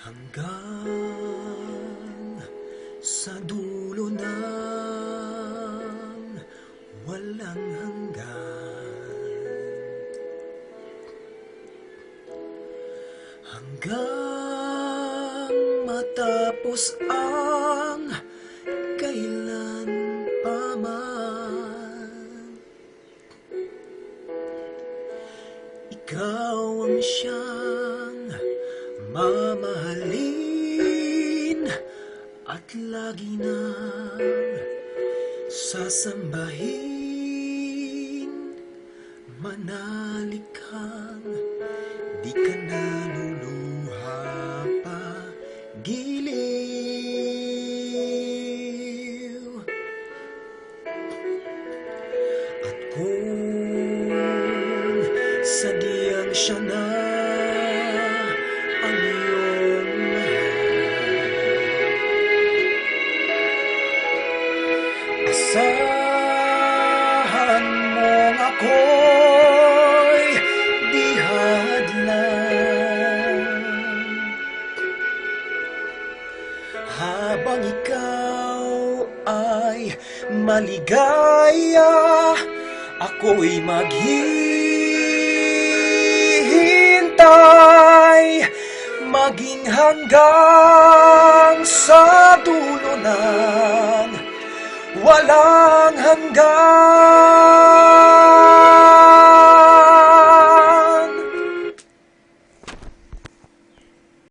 hanggang sa dulo ng walang hanggan. Hanggang matapos ang kailan pa man. Ikaw ang siyang mamahalin at lagi nang sasambahin. Manalig kang di ka naluluha pa giliw. At kung sadyang siya na ako'y di hadlang. Habang ikaw ay maligaya, ako'y maghihintay maging hanggang sa dulo ng walang hanggan.